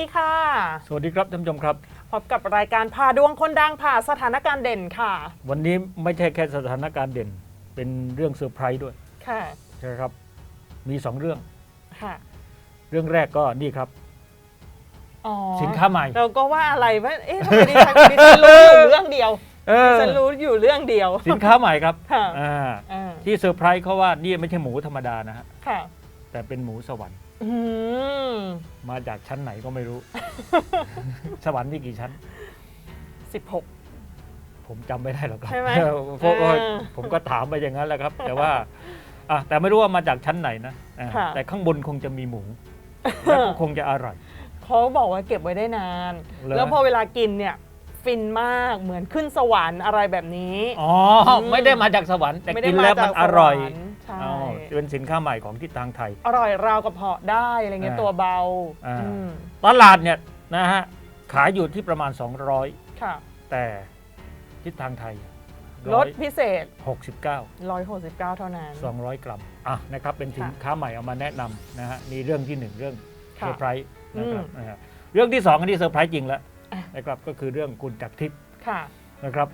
ดีค่ะ สวัสดีครับท่านผู้ชมครับ พบกับรายการผ่าดวงคนดังผ่าสถานการณ์เด่นค่ะ วันนี้ไม่ใช่แค่สถานการณ์เด่น เป็นเรื่องเซอร์ไพรส์ด้วย ค่ะใช่ครับ มีสองเรื่อง ค่ะ เรื่องแรกก็นี่ครับ อ๋อสินค้าใหม่ เราก็ว่าอะไรว่าเอ๊ะทำไมดิฉันดิฉันรู้อยู่เรื่องเดียวเออดิฉันรู้อยู่เรื่องเดียว สินค้าใหม่ครับค่ะอ่าอ่าที่เซอร์ไพรส์เขาว่านี่ไม่ใช่หมูธรรมดานะฮะ ค่ะ แต่เป็นหมูสวรรค์ อืมมาจากชั้นไหนก็ไม่รู้ สวรรค์มีกี่ชั้น สิบหก ผมจำไม่ได้หรอกครับใช่ไหมเออเพราะว่าเออผมก็ถามไปอย่างนั้นแหละครับ แต่ว่าอะแต่ไม่รู้ว่ามาจากชั้นไหนนะอ่าค่ะ แต่ข้างบนคงจะมีหมูแล้วก็คงจะอร่อย เขาบอกว่าเก็บไว้ได้นาน เหรอ แล้วพอเวลากินเนี่ยฟินมากเหมือนขึ้นสวรรค์อะไรแบบนี้ อ๋ออม ไม่ได้มาจากสวรรค์แต่ไม่ได้กินแล้วมามัจานกอร่อยสวรรค์ใช่ อ๋อเป็นสินค้าใหม่ของทิศทางไทย อร่อยราวกระเพาะได้อะไรเงี้ยอ่าตัวเบาอ่าอืมตลาดเนี่ยนะฮะขายอยู่ที่ประมาณ 200ค่ะแต่ทิศทางไทยลดพิเศษ169 169 เท่านั้น 200 กรัมอะนะครับเป็นสินค่ะค้าใหม่เอามาแนะนำนะฮะนี่เรื่องที่หนึ่งเรื่องเซค่ะอร์ไพรส์นะครับอืมนะฮะเรื่องที่สองอันนี้เซอร์ไพรส์จริงแล้วอะนะครับก็คือเรื่องคุณจักรทิพย์ค่ะนะครับ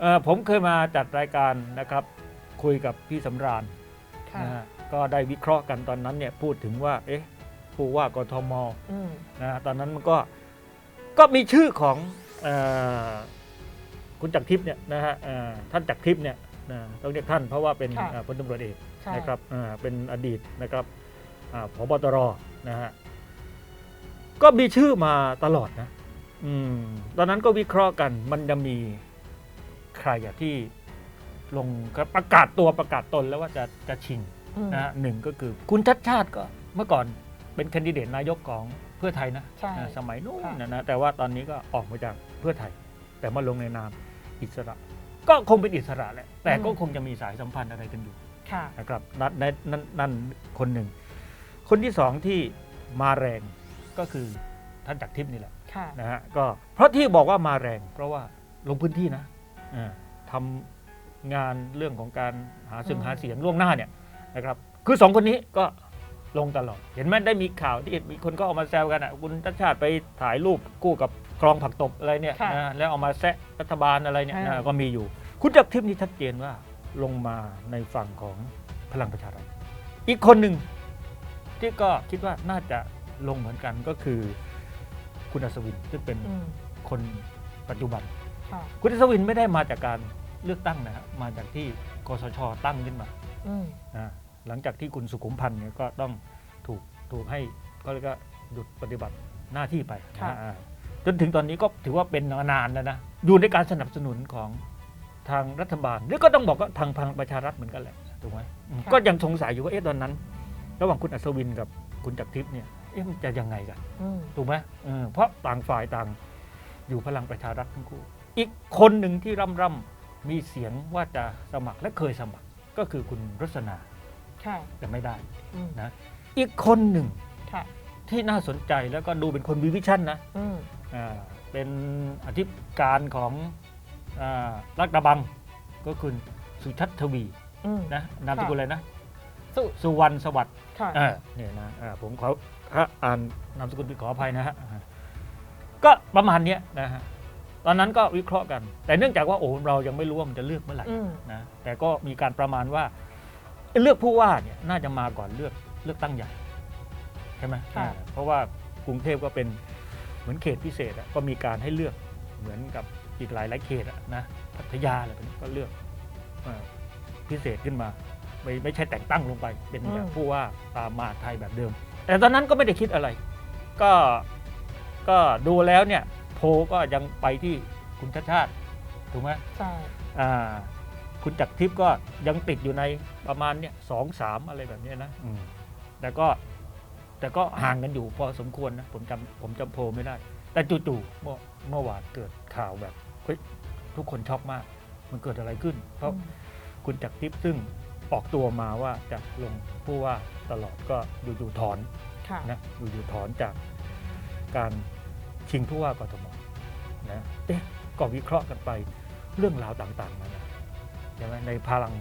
เอ่อผมเคยมาจัดรายการนะครับคุยกับพี่สำราญ ค่ะ นะฮะก็ได้วิเคราะห์กันตอนนั้นเนี่ยพูดถึงว่าเอ๊ะผู้ว่ากทมอืมนะฮะตอนนั้นมันก็ก็มีชื่อของเออคุณจักรทิพย์เนี่ยนะฮะเอ่อท่านจักรทิพย์เนี่ยนะต้องเรียกท่านเพราะว่าเป็นค่ะ เอ่อพลตำรวจเอก ใช่ นะครับอ่าเป็นอดีตนะครับอ่าผบตรนะฮะ ก็มีชื่อมาตลอดนะ อืม ตอนนั้นก็วิเคราะห์กัน มันจะมีใครอะที่ ลงประกาศตัวประกาศตนแล้วว่าจะจะชิงอืมนะฮะหนึ่งก็คือคุณชัดชาติก็เมื่อก่อนเป็นแคนดิเดตนายกของเพื่อไทยนะใช่นะสมัยนู้นค่ะนะนะแต่ว่าตอนนี้ก็ออกมาจากเพื่อไทย แต่มาลงในนามอิสระ ก็คงเป็นอิสระแหละแต่ก็คงจะมีสายสัมพันธ์อะไรกันอยู่ค่ะนะครับนั่นนั่นนั่นนั่นคนหนึ่ง คนที่สองที่มาแรงก็คือท่านจักรทิพย์นี่แหละค่ะนะฮะก็เพราะที่บอกว่ามาแรง เพราะว่าลงพื้นที่นะอ่าทำ งานเรื่องของการหาเสียงอืมหาเสียงล่วงหน้าเนี่ยนะครับคือสองคนนี้ก็ลงตลอด เห็นไหมได้มีข่าวที่มีคนก็เอามาแซวกันอะคุณชัดชาติไปถ่ายรูปคู่กับคลองผักตบอะไรเนี่ยค่ะนะแล้วเอามาแซะรัฐบาลอะไรเนี่ยอ่านะก็มีอยู่ คุณจักรทิพย์นี่ชัดเจนว่าลงมาในฝั่งของพลังประชารัฐอีกคนหนึ่งที่ก็คิดว่าน่าจะลงเหมือนกันก็คือคุณอัศวินซึ่งเป็นอืมคนปัจจุบันค่ะคุณอัศวินไม่ได้มาจากการ เลือกตั้งนะฮะมาจากที่กสชตั้งขึ้นมาอืมนะหลังจากที่คุณสุขุมพันธ์เนี่ยก็ต้องถูกถูกให้ก็เรียกว่าหยุดปฏิบัติหน้าที่ไปนะอ่าจนถึงตอนนี้ก็ถือว่าเป็นนานแล้วนะอยู่ในการสนับสนุนของทางรัฐบาลหรือก็ต้องบอกว่าทางพลังประชารัฐเหมือนกันแหละถูกไหมอืมก็ยังสงสัยอยู่ว่าเอ๊ะตอนนั้น ระหว่างคุณอัศวินกับคุณจักรทิพย์เนี่ยเอ๊ะมันจะยังไงกัน อืมถูกไหมเออเพราะต่างฝ่ายต่างอยู่พลังประชารัฐทั้งคู่ อีกคนหนึ่งที่ร่ำร่ำ มีเสียงว่าจะสมัครและเคยสมัครก็คือคุณรสนาค่ะแต่ไม่ได้อืมนะอีกคนหนึ่งค่ะที่น่าสนใจแล้วก็ดูเป็นคนมีวิชั่นนะอืมอ่าเป็นอธิการของอ่ารักดาบัง ก็คุณสุชัตทวีอืม นะนามสกุลอะไรนะสุ สุวรรณสวัสดิ์ค่ะ อ่าเนี่ยนะอ่าผมขอถ้าอ่านนามสกุลผิดขออภัยนะฮะอ่าก็ประมาณเนี้ยนะฮะ ตอนนั้นก็วิเคราะห์กัน แต่เนื่องจากว่าโอ้เรายังไม่รู้ว่ามันจะเลือกเมื่อไหร่อืม นะแต่ก็มีการประมาณว่าเลือกผู้ว่าเนี่ยน่าจะมาก่อนเลือกเลือกตั้งใหญ่ใช่ไหมค่ะ อ่าเพราะว่ากรุงเทพก็เป็นเหมือนเขตพิเศษอะก็มีการให้เลือกเหมือนกับอีกหลายหลายๆเขตอะนะพัทยาอะไรแบบนี้ก็เลือกอ่าพิเศษขึ้นมา ไม่ไม่ใช่แต่งตั้งลงไป เป็นแบบอืมผู้ว่าตามมหาดไทยแบบเดิม แต่ตอนนั้นก็ไม่ได้คิดอะไร ก็ก็ดูแล้วเนี่ยโพ ลก็ยังไปที่คุณชาติชาติถูกไหมใช่อ่าคุณจักรทิพย์ก็ยังติดอยู่ในประมาณเนี่ยสองสามอะไรแบบเนี้ยนะอืมแต่ก็แต่ก็ห่างกันอยู่พอสมควรนะผมจำผมจำโพลไม่ได้ แต่จู่ๆเมื่อเมื่อวานเกิดข่าวแบบเฮ้ยทุกคนช็อกมาก มันเกิดอะไรขึ้น เพราะอืมคุณจักรทิพย์ซึ่งออกตัวมาว่าจะลงผู้ว่าตลอดก็อยู่ๆถอนค่ะนะอยู่ๆถอนจากการ ชิงผู้ว่ากทมนะเอ๊ะก็วิเคราะห์กันไปเรื่องราวต่างๆนานาใช่ไหมในพลัง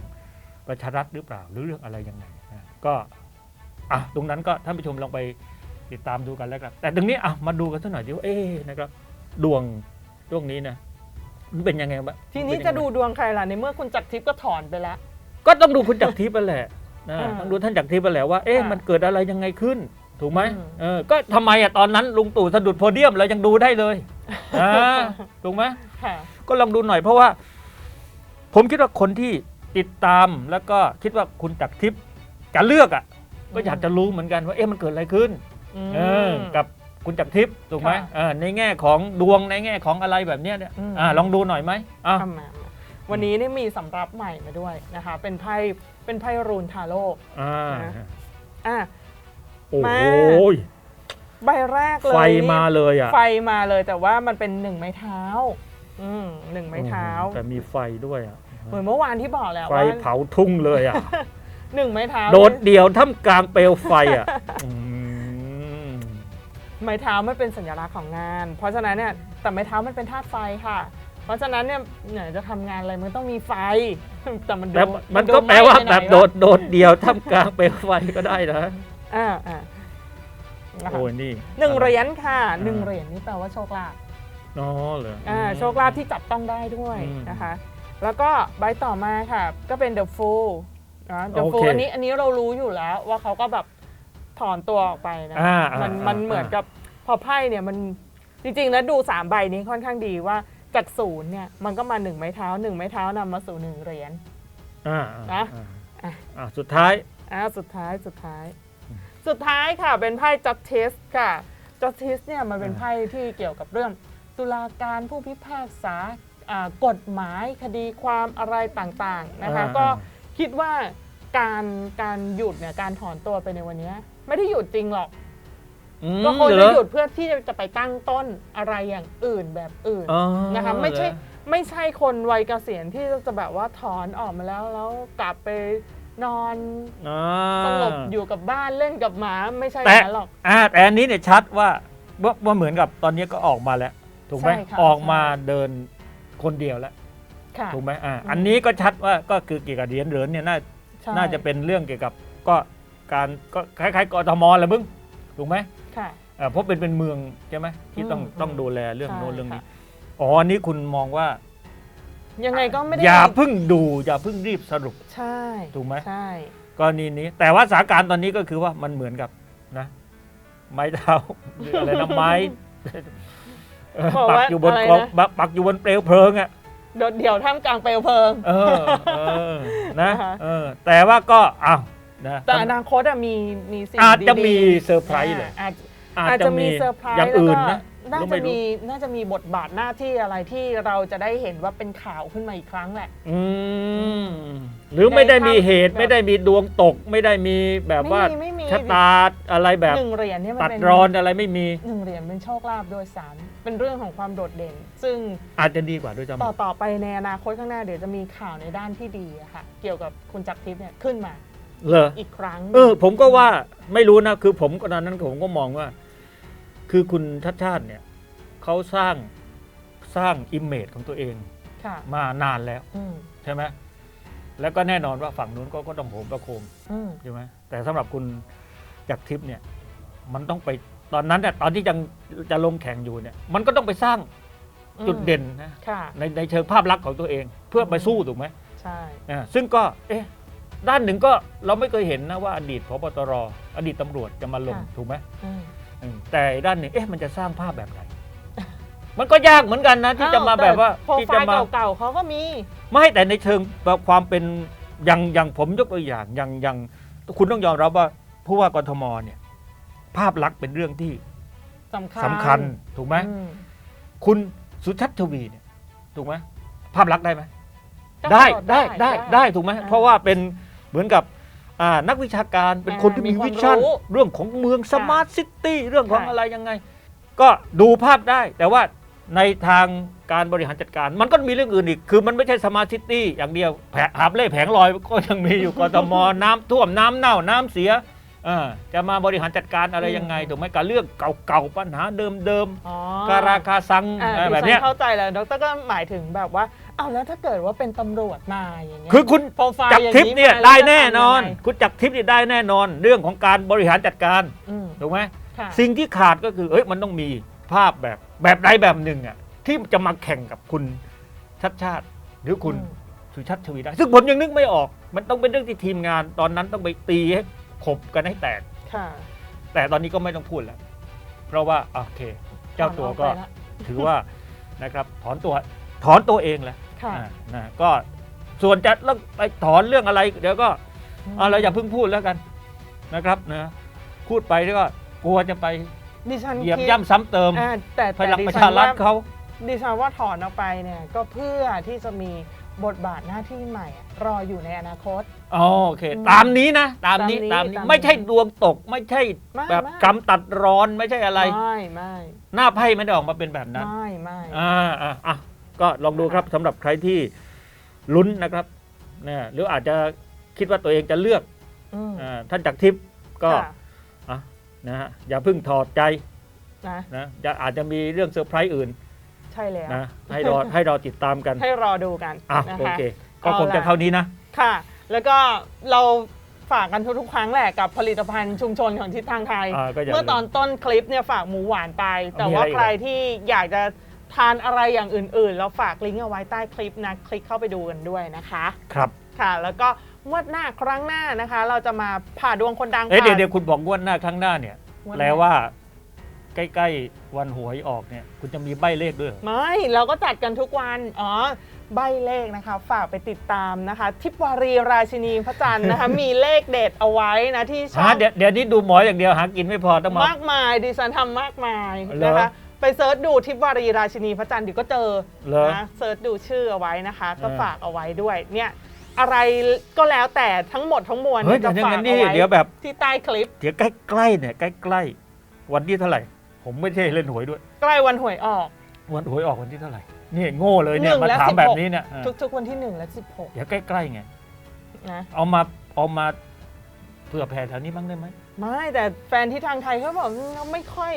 ประชารัฐหรือเปล่าหรือเรื่องอะไรยังไงนะก็อะตรงนั้นก็ท่านผู้ชมลองไปติดตามดูกันแล้วกันแต่ตรงนี้อะมาดูกันสักหน่อยดิว่าเอ๊ะนะครับ ดวงช่วงนี้นะมันเป็นยังไงบ้างทีนี้เป็จะยังไงดูดวงใครล่ะในเมื่อคุณจักรทิพย์ก็ถอนไปแล้ว ก็ต้องดูคุณจักรทิพย์ไปแหละนะอ่าต้องดูท่านจักรทิพย์ไปแหละว่าเอ๊ะค่ะมันเกิดอะไรยังไงขึ้น ถูกไหมอืมเออก็ทำไมอะตอนนั้นลุงตู่สะดุดโพเดียมเรายังดูได้เลยอ่าถูกไหมค่ะก็ลองดูหน่อยเพราะว่า ผมคิดว่าคนที่ติดตามแล้วก็คิดว่าคุณจักรทิพย์จะเลือกอะ ก็อยากจะรู้เหมือนกันว่าเอ๊ะมันเกิดอะไรขึ้นมเออกับคุณจักรทิพย์ถูกไหมค่ะเออในแง่ของดวงในแง่ของอะไรแบบเนี้ยเนี่ยอืมอ่าลองดูหน่อยไหมอะทำมาวันนี้นี่มีสำรับใหม่มาด้วยนะคะ เป็นไพ่เป็นไพ่รูนทาโร่อ่า นะอะโอ้มาโหใบแรกเลยไฟนี่มาเลยอะไฟมาเลยแต่ว่ามันเป็นหนึ่งไม้เท้า อืมหนึ่งไม้เท้า แต่มีไฟด้วยอะ เหมือนเมื่อวานที่บอกแล้วไฟว่าเผาทุ่งเลยอะ หนึ่งไม้เท้าโดดเดี่ยวท่ามกลางเปลวไฟอะอืมไม้เท้าไม่เป็นสัญลักษณ์ของงาน เพราะฉะนั้นเนี่ยแต่ไม้เท้ามันเป็นธาตุไฟค่ะ เพราะฉะนั้นเนี่ยเนี่ยจะทำงานอะไรมันต้องมีไฟ แต่มันดูแต่มันดูก็แปลว่าไหม้แบบไปหน่อยโดดโดดเดี่ยวท่ามกลางเปลวไฟก็ได้นะ อ่าอ่านะคะโอ้ยนี่หนึ่งเหรียญค่ะอ่าหนึ่งเหรียญนี่แปลว่าโชคลาภอ๋อเหรออ่าอืมโชคลาภที่จับต้องได้ด้วยอืมนะคะ แล้วก็ใบต่อมาค่ะ ก็เป็น The Fool นะ The โอเค Fool อันนี้อันนี้เรารู้อยู่แล้วว่าเขาก็แบบถอนตัวออกไปนะ อ่าอ่ามันอ่ามัมันเหมือนกับพอไพ่เนี่ยมันจริงๆแล้วดูสามใบนี้ค่อนข้างดีว่าจากศูนย์เนี่ยมันก็มาหนึ่งไม้เท้าหนึ่งไม้เท้านำมาสู่หนึ่งเหรียญ อ่านะ อ่าอะอ่าสุดท้ายอ่าสุดท้ายสุดท้าย สุดท้ายค่ะเป็นไพ่ justice ค่ะ justice เนี่ยมันเป็นอ่าไพ่ที่เกี่ยวกับเรื่อง ตุลาการผู้พิพากษาอ่ากฎหมายคดีความอะไรต่างๆนะคะอ่าก็คิดว่าการการหยุดเนี่ยการถอนตัวไปในวันเนี้ยไม่ได้หยุดจริงหรอกอืมก็คงเหรจะอหยุดเพื่อที่จะไปตั้งต้นอะไรอย่างอื่นแบบอื่นอ๋อนะคะไม่ใช่เหรอไม่ใช่คนวัยเกษียณที่จะแบบว่าถอนออกมาแล้วแล้วกลับไป นอนอ่าสงบอยู่กับบ้านเล่นกับหมาไม่ใช่อแต่ย่างนั้นหรอก อ่าแต่อันนี้เนี่ยชัดว่าว่าว่าเหมือนกับตอนนี้ก็ออกมาแล้ว ถูกไหมใช่ค่ะ ออกมาใช่เดินคนเดียวแล้ว ค่ะ ถูกไหมอ่า อืม อันนี้ก็ชัดว่าก็คือเกี่ยวกับเหรียญเหรียญเนี่ยน่า ใช่น่าจะเป็นเรื่องเกี่ยวกับก็การก็คล้ายๆกทมแหละมึงถูกไหมค่ะอ่าเพราะเป็นเป็นเมืองใช่ไหมที่ต้องอืมต้องดูแลเรื่องใช่โน้นเรื่องนี้ค่ะ อ๋ออันนี้คุณมองว่า ยังไงก็ไม่ได้อย่าเพิ่งดูอย่าเพิ่งรีบสรุป ใช่ถูกไหม ใช่ กรณีนี้ แต่ว่าสถานการณ์ตอนนี้ก็คือว่ามันเหมือนกับนะ ไม้เท้าหรืออะไรนะไม้เออบอกปักว่าอยู่บนอะไรกองนะปักปักอยู่บนเปลวเพลิงอะ โดดเดี่ยวท่ามกลางเปลวเพลิง เออเออนะนะคะ เออแต่ว่าก็อ้าวนะแต่อนาคตอะมีมีสิ่งอาจจะดีๆมีเซอร์ไพรส์เลย อาจอาจ อาจจะจะมีมีเซอร์ไพรส์อย่างแล้วอื่ก็นนะ น่าก็จะไม่รู้มีน่าจะมีบทบาทหน้าที่อะไรที่เราจะได้เห็นว่าเป็นข่าวขึ้นมาอีกครั้งแหละ อืมหรือไม่ได้มีเหตุในทางไม่ได้มีดวงตก ไม่ได้มีแบบว่าไม่มีไม่มี ชะตาอะไรแบบหนึ่งเหรียญเนี่ยมันตัดเป็นรอนอะไรไม่มี หนึ่งเหรียญเป็นโชคลาภโดยสารเป็นเรื่องของความโดดเด่น ซึ่ง อาจจะดีกว่าด้วยซ้ำต่อต่อไปในอนาคตข้างหน้าเดี๋ยวจะมีข่าวในด้านที่ดีอะค่ะ เกี่ยวกับคุณจักรทิพย์เนี่ยขึ้นมาเหรออีกครั้งเออ ผมก็ว่าไม่รู้นะ คือผมก็ตอนนั้นผมก็มองว่า คือคุณทัชชาติเนี่ยเขาสร้างสร้างอิมเมจของตัวเองค่ะมานานแล้ว อืมใช่ไหมแล้วก็แน่นอนว่าฝั่งนู้นก็ก็ต้องโหมประโคมอืมใช่ไหมแต่สำหรับคุณจักรทิพย์เนี่ยมันต้องไปตอนนั้นเนี่ยตอนที่ยังจะลงแข่งอยู่เนี่ยมันก็ต้องไปสร้างจุดเด่นนะค่ะ ในในเชิงภาพลักษณ์ของตัวเอง เพื่อไปสู้ถูกไหม ใช่ อ่าซึ่งก็เอ๊ะด้านหนึ่งก็เราไม่เคยเห็นนะว่าอดีตพบตรอดีตตำรวจจะมาลงถูกไหมอืม อืม แต่อีกด้านหนึ่งเอ๊ะมันจะสร้างภาพแบบไหน มันก็ยากเหมือนกันนะที่จะมาแบบว่าโปรที่ไฟจะล์มา เก่าๆเขาก็มี ไม่แต่ในเชิงแบบความเป็นอย่างอย่างผมยกตัวอย่างอย่างอย่างคุณต้องยอมรับว่าผู้ว่ากทมเนี่ย ภาพลักษณ์เป็นเรื่องที่สำคัญสำคัญถูกไหมอืมคุณสุชัชทวีเนี่ยถูกไหมภาพลักษณ์ได้ไหมก็ได้กระโได้ได้ได้ถูกไหมอ่า เพราะว่าเป็นเหมือนกับ อ่านักวิชาการเป็นอ่าคนที่มีมีความวิชั่นรู้เรื่องของเมืองสมาร์ทซิตี้เรื่องของค่ะอะไรยังไง ก็ดูภาพได้ แต่ว่าในทางการบริหารจัดการ มันก็มีเรื่องอื่นอีก คือมันไม่ใช่สมาร์ทซิตี้อย่างเดียวแผหาบเล่แผงลอยก็ยังมีอยู่กทมน้ำท่วมน้ำเน่าน้ำเสียเออจะมาบริหารจัดการอะไรยังไงถูกไหมกับเรื่องเก่าๆปัญหาเดิมอ๋อๆการาคาซังอ่าอะไรดิแบบฉัเนี้ยเข้าใจแล้วดรก็หมายถึงแบบว่า อ้าวแล้วถ้าเกิดว่าเป็นตำรวจมาอย่างเงี้ยคือคุณโปรไฟล์จักรอย่างทิพย์เนี่ยมาได้ล้วจะแน่นอนทำยังไง คุณจักรทิพย์เนี่ยได้แน่นอน เรื่องของการบริหารจัดการอืมถูกไหมค่ะสิ่งที่ขาดก็คือเอ้ยมันต้องมีภาพแบบแบบใดแบบหนึ่งอะที่จะมาแข่งกับคุณชัดชาติ หรือคุณอืมสุชัดชวีได้ ซึ่งผมยังนึกไม่ออก มันต้องเป็นเรื่องที่ทีมงาน ตอนนั้นต้องไปตีให้ขบกันให้แตก ค่ะแต่ตอนนี้ก็ไม่ต้องพูดแล้ว เพราะว่าโอเค เจ้าตัวก็ ถอนออไปละ ถือว่านะครับถอนตัว ถอนตัวเองแล้วค่ะ อ่านะก็ส่วนจะเรื่องไปถอนเรื่องอะไร เดี๋ยวก็เอาเราอย่าเพิ่งพูดแล้วกันนะครับนะพูดไปแล้วก็กลัวจะไปดิฉันเหยียบคิดย่ำซ้ำเติมอ่าแต่พแต่ลังดิประฉัชานรัฐว่าเขา ดิฉันว่าถอนออกไปเนี่ยก็เพื่อที่จะมีบทบาทหน้าที่ใหม่อะรออยู่ในอนาคต อ๋อโอเค อืมตามนี้นะตามนี้ตาตามมนี้นี้ตามนี้ไม่ใช่ดวงตกไม่ใช่ไม่แบบไม่กรรมตัดร้อนไม่ใช่อะไร ไม่ไม่หน้าไพ่ไม่ได้ออกมาเป็นแบบนั้นไม่ไม่ อ่าอ่าอะ ก็ลองดูครับสำหรับใครที่ลุ้นนะครับนะหรืออาจจะคิดว่าตัวเองจะเลือกอืมอ่าท่านจากทิพย์ก็ค่ะอะนะฮะอย่าเพิ่งถอดใจนะนะจะอาจจะมีเรื่องเซอร์ไพรส์อื่นใช่แล้ว นะให้รอให้รอติดตามกันให้รอดูกันอะนะโอคะ เค ก็เอาคงจะล่ะ เท่านี้นะ ค่ะ แล้วก็เราฝากกันทุกๆครั้งแหละกับผลิตภัณฑ์ชุมชนของทิศทางไทย อ่าก็อย่าเมื่อลืมตอนต้นคลิปเนี่ยฝากหมูหวานไป แต่มีอะไรว่าอีกใครที่อยากจะ ทานอะไรอย่างอื่นๆ เราฝากลิงก์เอาไว้ใต้คลิปนะคลิกเข้าไปดูกันด้วยนะคะครับค่ะ แล้วก็งวดหน้าครั้งหน้านะคะ เราจะมาผ่าดวงคนดังเอ๊ะเดี๋ยวผ่าเดี๋ยวคุณบอกงวดหน้าครั้งหน้าเนี่ยงวดหน้าแปลว่าใกล้ๆวันหวยออกเนี่ย คุณจะมีใบเลขด้วยเหรอ ไม่เราก็จัดกันทุกวัน อ๋อ ใบเลขนะคะ ฝากไปติดตามนะคะ ทิพวารีราชินีพระจันทร์นะคะ มีเลขเด็ดเอาไว้นะที่ช่อหางเดี๋ยวเดี๋ยวนี้ดูหมออย่างเดียวหากินไม่พอต้องมา มากมายดิฉันทำมากมายเหรอ นะคะ ไปเซิร์ชดูทิพวารีราชินีพระจันทร์เดี๋ยวก็เจอเหรอ นะเซิร์ชดูชื่อเอาไว้นะคะ ก็เออฝากเอาไว้ด้วย เนี่ย อะไรก็แล้วแต่ทั้งหมดทั้งมวลเฮ้ยจะแต่อย่างฝากนั้นเอานี่ไว้เดี๋ยวแบบที่ใต้คลิป เดี๋ยวใกล้ๆเนี่ยใกล้ๆวันที่เท่าไหร่ ผมไม่ใช่เล่นหวยด้วย ใกล้วันหวยออก วันหวยออกวันที่เท่าไหร่นี่โง่เลยเนี่ยหนึ่งมาและถาม16แบบนี้เนี่ยอะทุกๆวันที่ 1 และ เดี๋ยวใกล้ๆไง16 นะ เอามาเอามาเผื่อแผ่แถวนี้บ้างได้ไหม ไม่แต่แฟนที่ทางไทยเขาบอกเขาไม่ค่อย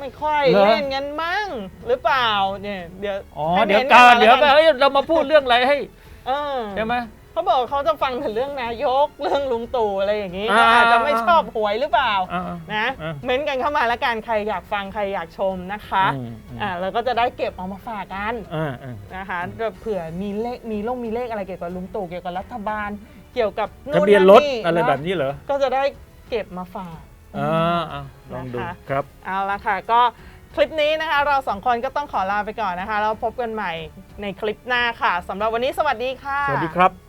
ไม่ค่อยเหรอ เล่นกันมั้งหรือเปล่าเนี่ยเดี๋ยวอ๋อให้เดี๋ยวม้กานมาเดี๋ยวแล้เฮ้ยเรามาพูดเรื่องอะไรให้เออใช่ไหม เขาบอกเขาจะฟังแต่เรื่องนายกเรื่องลุงตู่อะไรอย่างนี้อ่า อาจจะไม่ชอบหวยหรือเปล่า อ่า นะอ่าเม้นต์กันเข้ามาแล้วกันใครอยากฟังใครอยากชมนะคะอืมอืมอ่าแล้วก็จะได้เก็บเอามาฝากกันอ่าอ่า นะคะเผื่อมีเลขมีลงมีเลขอะไรเกี่ยวกับลุงตู่เกี่ยวกับรัฐบาล เกี่ยวกับทะเบียนรถอะไรเนแบบนี้เหรอ ก็จะได้ เก็บมาฝากอ่าอ่าลองดูนะคะครับ เอาละค่ะ ก็คลิปนี้นะคะ เราสองคนก็ต้องขอลาไปก่อนนะคะ แล้วพบกันใหม่ในคลิปหน้าค่ะสำหรับวันนี้สวัสดีค่ะ สวัสดีครับ